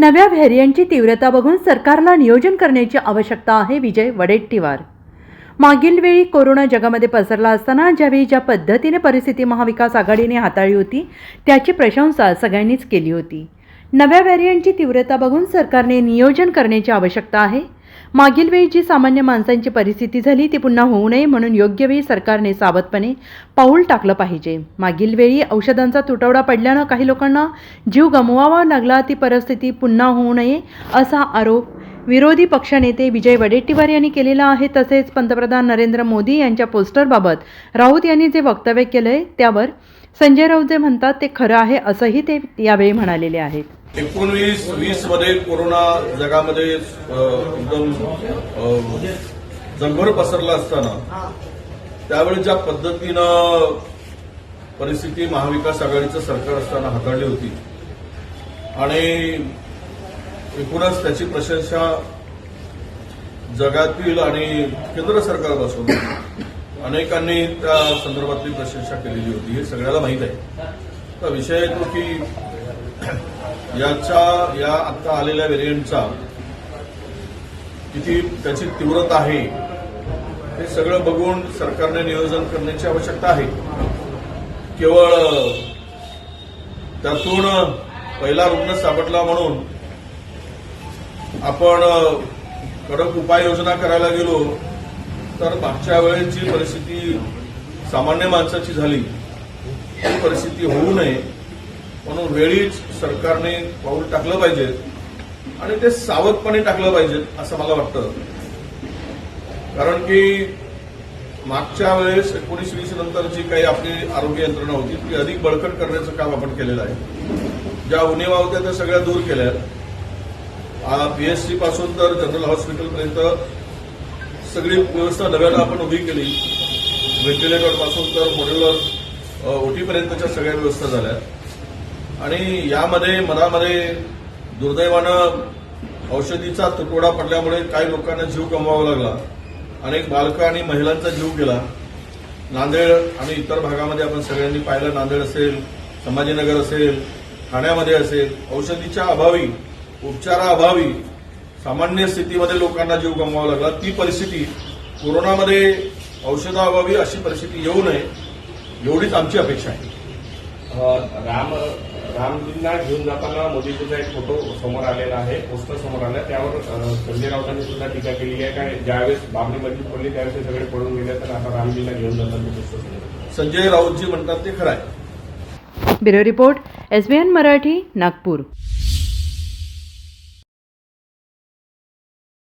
नव्या व्हेरियंटची तीव्रता बघून सरकारला नियोजन करण्याची आवश्यकता आहे विजय वडेट्टीवार. मागील वेळी कोरोना जगामध्ये पसरला असताना ज्यावेळी ज्या पद्धतीने परिस्थिती महाविकास आघाडीने हाताळली होती त्याची प्रशंसा सगळ्यांनीच केली होती. नव्या व्हेरियंटची तीव्रता बघून सरकारने नियोजन करण्याची आवश्यकता आहे मागील वेळी जी सामान्य माणसांची परिस्थिती झाली ती पुन्हा होऊ नये म्हणून योग्य वेळी सरकारने सावधपणे पाऊल टाकलं पाहिजे. मागील वेळी औषधांचा तुटवडा पडल्यानं काही लोकांना जीव गमवावा लागला ती परिस्थिती पुन्हा होऊ नये असा आरोप विरोधी पक्षनेते विजय वडेट्टीवार यांनी केलेला आहे. तसेच पंतप्रधान नरेंद्र मोदी यांच्या पोस्टरबाबत राऊत यांनी जे वक्तव्य केलंय त्यावर संजय राऊत जे म्हणतात ते खरं आहे असंही ते यावेळी म्हणालेले आहेत. एकोणवीस वीसमध्ये कोरोना जगामध्ये एकदम जगभर पसरला असताना त्यावेळी ज्या पद्धतीनं परिस्थिती महाविकास आघाडीचं सरकार असताना हाताळली होती आणि एकूणच त्याची प्रशंसा जगातील आणि केंद्र सरकारपासून अनेकांनी त्या संदर्भातली प्रशंसा केलेली होती. हे सगळ्याला माहीत आहे. तर विषय येतो की याच्या या आता आलेल्या व्हेरियंटचा किती त्याची तीव्रता आहे हे सगळं बघून सरकारने नियोजन करण्याची आवश्यकता आहे. केवळ त्यातून पहिला रुग्ण सापडला म्हणून आपण कडक उपाययोजना करायला गेलो तर मागच्या वेळेस जी परिस्थिती सामान्य माणसाची झाली ती परिस्थिती होऊ नये. म्हणून वेळीच सरकारने पाऊल टाकलं पाहिजे आणि ते सावधपणे टाकलं पाहिजे असं मला वाटतं. कारण की मागच्या वेळेस एकोणीस वीस नंतर जी काही आपली आरोग्य यंत्रणा होती ती अधिक बळकट करण्याचं काम आपण केलेलं आहे. ज्या उणिवा होत्या त्या सगळ्या दूर केल्या पीएचसी पासून तर जनरल हॉस्पिटलपर्यंत सगळी व्यवस्था नव्यानं आपण उभी केली. व्हेंटिलेटरपासून तर मॉड्युलर ओटीपर्यंतच्या सगळ्या व्यवस्था झाल्या. आणि यामध्ये मनामध्ये दुर्दैवानं औषधीचा तुटवडा पडल्यामुळे काही लोकांना जीव गमवावा लागला. अनेक बालकं आणि महिलांचा जीव गेला. नांदेड आणि इतर भागामध्ये आपण सगळ्यांनी पाहिलं नांदेड असेल संभाजीनगर असेल ठाण्यामध्ये असेल औषधीच्या अभावी उपचाराअभावी सामान्य स्थितीमध्ये लोकांना जीव गमवावा लागला. ती परिस्थिती कोरोनामध्ये औषधाअभावी अशी परिस्थिती येऊ नये एवढीच आमची अपेक्षा आहे. राम रामजींना घेऊन जाताना मोदीजीचा एक फोटो समोर आलेला आहे पोस्टर समोर आला. त्यावर संजय राऊतांनी सुद्धा टीका केली आहे. काय ज्यावेळेस बाबरी मस्जिद पडली त्यावेळेस ते सगळे पडून गेले तर आता रामजींना घेऊन जाताना पोस्टर समोर. संजय राऊतजी म्हणतात ते खरं आहे. Bureau report S B N Marathi Nagpur.